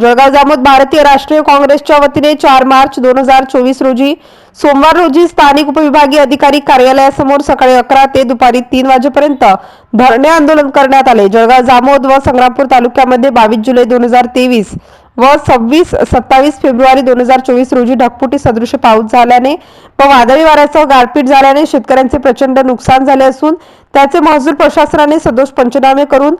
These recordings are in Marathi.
जळगाव जामोद भारतीय राष्ट्रीय काँग्रेसच्या वतीने चार मार्च दोन हजार चोवीस रोजी सोमवार रोजी स्थानिक उपविभागीय अधिकारी कार्यालयासमोर सकाळी अकरा ते दुपारी तीन वाजेपर्यंत धरणे आंदोलन करण्यात आले. जळगाव जामोद व संग्रामपूर तालुक्यामध्ये बावीस जुलै दोन हजार तेवीस व सव्वीस सत्तावीस फेब्रुवारी दोन हजार चोवीस रोजी ढकपुटी सदृश पाऊस झाल्याने व वादळी वाऱ्यासह गारपीट झाल्याने शेतकऱ्यांचे प्रचंड नुकसान झाले असून त्याचे महसूल प्रशासनाने सदोष पंचनामे करून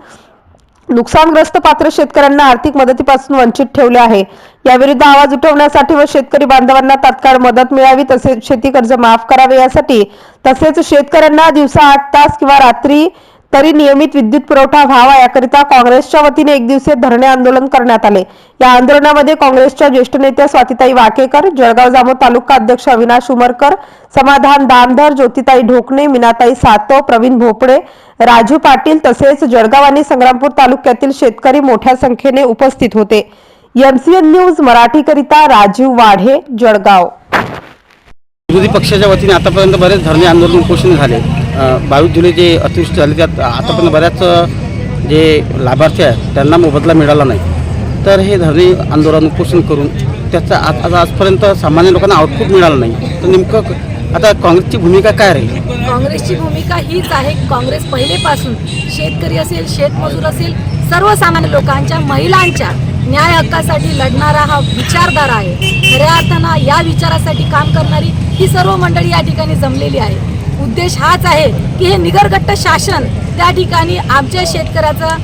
नुकसानग्रस्त पात्र शेतकऱ्यांना आर्थिक मदतीपासून वंचित ठेवले आहे. याविरुद्ध आवाज उठवण्यासाठी व शेतकरी बांधवांना तात्काळ मदत मिळावी तसेच शेती कर्ज माफ करावे यासाठी तसेच शेतकऱ्यांना दिवसा आठ तास किंवा रात्री तरी नियमित विद्युत पुरवठा व्हावा याकरिता काँग्रेसच्या वतीने एक दिवसीय धरणे आंदोलन करण्यात आले. या आंदोलनामध्ये काँग्रेसच्या ज्येष्ठ नेत्या स्वातीताई वाकेकर जळगाव जामो तालुका अध्यक्ष अविनाश उमरकर समाधान दामधर ज्योतिताई ढोकणे मीनाताई सातव प्रवीण भोपळे राजू पाटील तसेच जळगाव आणि संग्रामपूर तालुक्यातील शेतकरी मोठ्या संख्येने उपस्थित होते. एमसीएन न्यूज मराठीकरिता राजीव वाढे जळगाव. विरोधी पक्षाच्या वतीने आतापर्यंत बरेच धरणे आंदोलन उपोषण झाले. बावीस जुलै जे अतिवृष्टी झाली त्यात आतापर्यंत बऱ्याच जे लाभार्थी आहेत त्यांना मोबदला मिळाला नाही. तर हे धरणे आंदोलन उपोषण करून त्याचा आज आज- आजपर्यंत सामान्य लोकांना आउटपुट मिळालं नाही. तर नेमकं आता काँग्रेसची भूमिका काय राहील? काँग्रेसची भूमिका हीच आहे काँग्रेस पहिलेपासून शेतकरी असेल शेतमजूर असेल सर्वसामान्य लोकांच्या महिलांच्या न्याय हक्कासाठी लढणारा हा विचारधारा आहे. खऱ्या अर्थानं या विचारासाठी काम करणारी ही सर्व मंडळी या ठिकाणी जमलेली आहे. उद्देश हाच आहे की हे निगरगट्ट शासन त्या ठिकाणी आमच्या शेतकऱ्याचा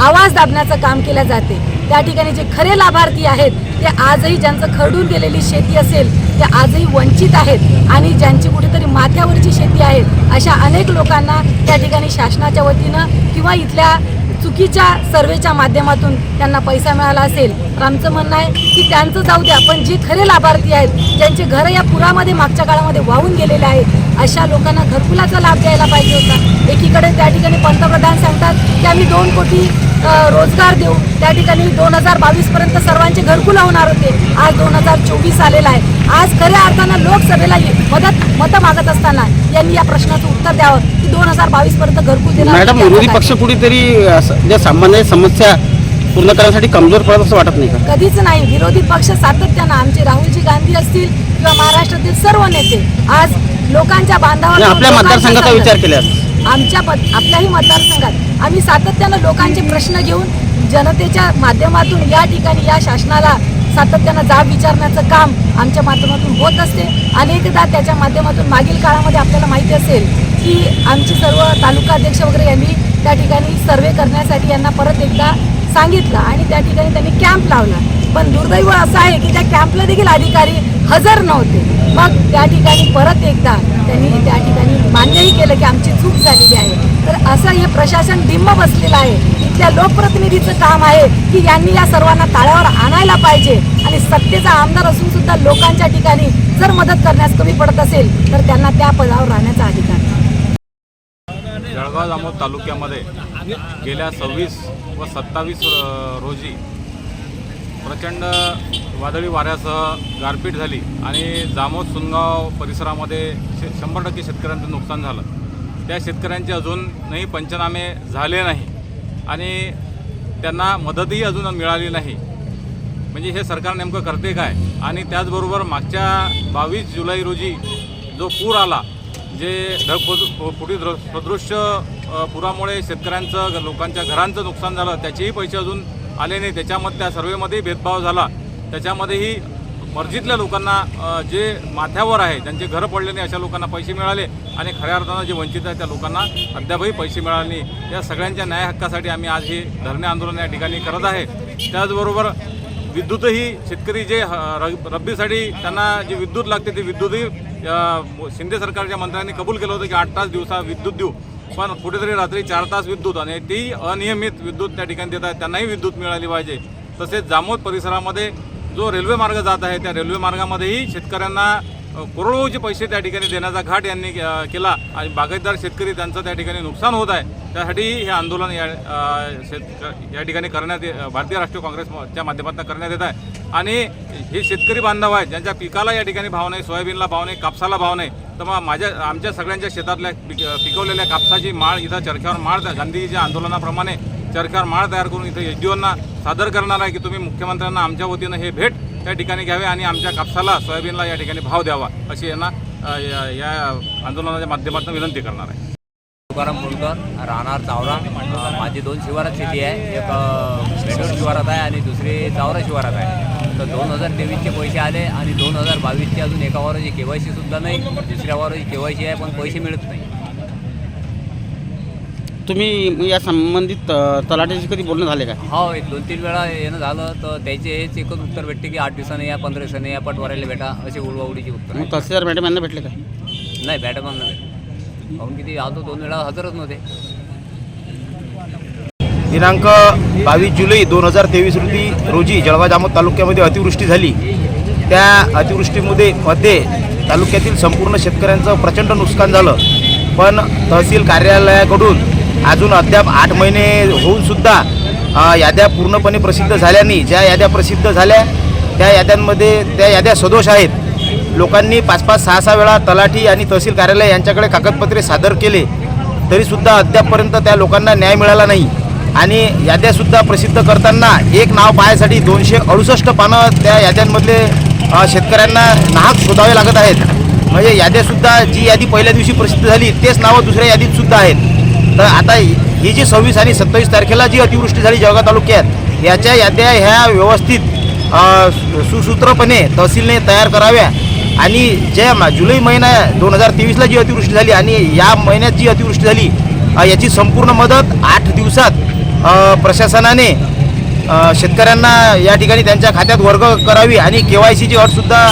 आवाज दाबण्याचं काम केलं जाते. त्या ठिकाणी जे खरे लाभार्थी आहेत ते आजही ज्यांचं खरडून गेलेली शेती असेल ते आजही वंचित आहेत आणि ज्यांची कुठेतरी माथ्यावरची शेती आहे अशा अनेक लोकांना त्या ठिकाणी शासनाच्या वतीनं किंवा इथल्या चुकीच्या सर्वेच्या माध्यमातून त्यांना पैसा मिळाला असेल तर आमचं म्हणणं आहे की त्यांचं जाऊ द्या पण जे खरे लाभार्थी आहेत ज्यांचे घरं या पुरामध्ये मागच्या काळामध्ये वाहून गेलेले आहेत अशा लोकांना घरकुलाचा लाभ द्यायला पाहिजे होता. एकीकडे त्या ठिकाणी पंतप्रधान सांगतात की आम्ही दोन कोटी रोजगार देऊ त्या ठिकाणी दोन हजार बावीसपर्यंत सर्वांचे घरकुला होणार होते. आज दोन हजार चोवीस आलेला आहे. आज खऱ्या अर्थानं लोकसभेला मदत मतं मागत असताना यांनी या प्रश्नाचं उत्तर द्यावं. दोन हजार बावीस पर्यंत घरकुल देणार मॅडम विरोधी? पक्ष कुठेतरी ज्या सामान्य समस्या पूर्ण करण्यासाठी कमजोर पडत असं वाटत नाही का? कधीच नाही. विरोधी पक्ष सातत्यानं आमचे राहुलजी गांधी असतील किंवा महाराष्ट्रातील सर्व नेते आज लोकांच्या बांधावर आपल्या मतदारसंघाचा संघ- विचार केल्यास आमच्या आपल्याही मतदारसंघात. आम्ही सातत्यानं लोकांचे प्रश्न घेऊन जनतेच्या माध्यमातून या ठिकाणी या शासनाला सातत्यानं जाब विचारण्याचं काम आमच्या माध्यमातून होत असते. अनेकदा त्याच्या माध्यमातून मागील काळामध्ये आपल्याला माहिती असेल की आमची सर्व तालुका अध्यक्ष वगैरे यांनी त्या ठिकाणी सर्वे करण्यासाठी यांना परत एकदा सांगितलं आणि त्या ठिकाणी त्यांनी कॅम्प लावला. पण दुर्दैव असं आहे की त्या कॅम्पला देखील अधिकारी हजर नव्हते. मग त्या ठिकाणी परत एकदा त्यांनी त्या ठिकाणी मान्यही केलं की आमची चूक झालेली आहे. तर असं हे प्रशासन डिंब बसलेलं आहे. इथल्या लोकप्रतिनिधीचं काम आहे की यांनी या सर्वांना ताळ्यावर आणायला पाहिजे आणि सत्तेचा आमदार असून सुद्धा लोकांच्या ठिकाणी जर मदत करण्यास कमी पडत असेल तर त्यांना त्या पदावर राहण्याचा अधिकार. आहे. जळगाव जामोद तालुक्यामध्ये गेल्या सव्वीस व सत्तावीस रोजी प्रचंड वादळी वाऱ्यासह गारपीट झाली आणि जामोद सुनगाव परिसरामध्ये शे शंभर टक्के शेतकऱ्यांचं नुकसान झालं त्या शेतकऱ्यांचे अजूनही पंचनामे झाले नाही आणि त्यांना मदतही अजून मिळाली नाही म्हणजे हे सरकार नेमकं करते काय आणि त्याचबरोबर मागच्या बावीस जुलै रोजी जो पूर आला जे ढगफु फुटी दृ सदृश्य पुरामुळे शेतकऱ्यांचं लोकांच्या घरांचं नुकसान झालं त्याचेही पैसे अजून आले नाही. त्याच्यामध्ये त्या सर्वेमध्येही भेदभाव झाला. त्याच्यामध्येही मर्जीतल्या लोकांना जे माथ्यावर आहे ज्यांचे घरं पडले नाही अशा लोकांना पैसे मिळाले आणि खऱ्या अर्थानं जे वंचित आहे त्या लोकांना अद्यापही पैसे मिळाले नाही. या सगळ्यांच्या न्याय हक्कासाठी आम्ही आज हे धरणे आंदोलन या ठिकाणी करत आहे. त्याचबरोबर विद्युतही शेतकरी जे ह- रब्बीसाठी त्यांना जे विद्युत लागते ते विद्युतही शिंदे सरकारच्या मंत्र्यांनी कबूल केलं होतं की आठ तास दिवसा विद्युत देऊ. पण कुठेतरी रात्री चार तास विद्युत आणि तेही अनियमित विद्युत त्या ठिकाणी देत आहेत. त्यांनाही विद्युत मिळाली पाहिजे. तसेच जामोद परिसरामध्ये जो रेल्वे मार्ग जात आहे त्या रेल्वे मार्गामध्येही शेतकऱ्यांना करोडोचे पैसे त्या ठिकाणी देण्याचा घाट यांनी केला आणि बागायतदार शेतकरी त्यांचं त्या ठिकाणी नुकसान होत आहे. त्यासाठी हे आंदोलन या अ, शेत या ठिकाणी करण्यात ये- भारतीय राष्ट्रीय काँग्रेसच्या माध्यमातून करण्यात येत आहे. आणि हे शेतकरी बांधव आहेत ज्यांच्या पिकाला या ठिकाणी भाव नाही सोयाबीनला भाव नाही कापसाला भाव नाही. तर मग माझ्या आमच्या सगळ्यांच्या शेतातल्या पिक पिकवलेल्या कापसाची माळ इथं चरख्यावर माळ गांधीजीच्या आंदोलनाप्रमाणे चरख्यावर माळ तयार करून इथं एच डी सादर करणार आहे की तुम्ही मुख्यमंत्र्यांना आमच्या वतीनं हे भेट त्या ठिकाणी घ्यावे आणि आमच्या कापसाला सोयाबीनला या ठिकाणी भाव द्यावा अशी यांना या आंदोलनाच्या माध्यमातून विनंती करणार आहे. तुकाराम मुलकर राहणार चावरा. माझी दोन शिवारात शेती आहे. एक बेडोर शिवारात आहे आणि दुसरी चावरा शिवारात आहे. तर दोन हजार तेवीसचे पैसे आले आणि दोन हजार बावीसचे अजून एका वाराची के वाय सुद्धा नाही. दुसऱ्या वाराची के वाय सी आहे पण पैसे मिळत नाही. तुम्ही या संबंधित अ, तलाठ्याशी कधी बोलणं झाले का? हो एक दोन तीन वेळा येणं झालं तर त्याचे हेच एकच उत्तर भेटते की आठ दिवसाने या पंधरा दिवसाने या पटवाऱ्याला भेटा असे उडवाउडीचे उत्तर मग. तहसीलदार मॅडम यांना भेटले का? नाही भेटामांना भेट काहून किती आलो दोन वेळा हजरच नव्हते. दिनांक बावीस जुलै दोन हजार तेवीस रोजी रोजी जळगाव जामोद तालुक्यामध्ये अतिवृष्टी झाली. त्या अतिवृष्टीमध्ये मध्ये तालुक्यातील संपूर्ण शेतकऱ्यांचं प्रचंड नुकसान झालं. पण तहसील कार्यालयाकडून अजून अद्याप आठ महिने होऊन सुद्धा याद्या पूर्णपणे प्रसिद्ध झाल्या नाही ज्या याद्या प्रसिद्ध झाल्या त्या याद्यांमध्ये त्या याद्या सदोष आहेत. लोकांनी पाच पाच सहा सहा वेळा तलाठी आणि तहसील कार्यालय यांच्याकडे कागदपत्रे सादर केले तरीसुद्धा अद्यापपर्यंत त्या लोकांना न्याय मिळाला नाही. आणि याद्यासुद्धा प्रसिद्ध करताना एक नाव पाहायसाठी दोनशे अडुसष्ट पानं त्या याद्यांमधले शेतकऱ्यांना नाहक शोधावे लागत आहेत. म्हणजे याद्यासुद्धा जी यादी पहिल्या दिवशी प्रसिद्ध झाली तेच नावं दुसऱ्या यादीतसुद्धा आहेत. तर आता ही जी सव्वीस आणि सत्तावीस तारखेला जी अतिवृष्टी झाली जळगाव तालुक्यात याच्या याद्या ह्या व्यवस्थित सुसूत्रपणे तहसीलने तयार कराव्या. आणि ज्या मा- जुलै महिना दोन हजार तेवीसला जी अतिवृष्टी झाली आणि या महिन्यात जी अतिवृष्टी झाली याची संपूर्ण मदत आठ दिवसात प्रशासनाने शेतकऱ्यांना या ठिकाणी त्यांच्या खात्यात वर्ग करावी आणि के वाय सीची अटसुद्धा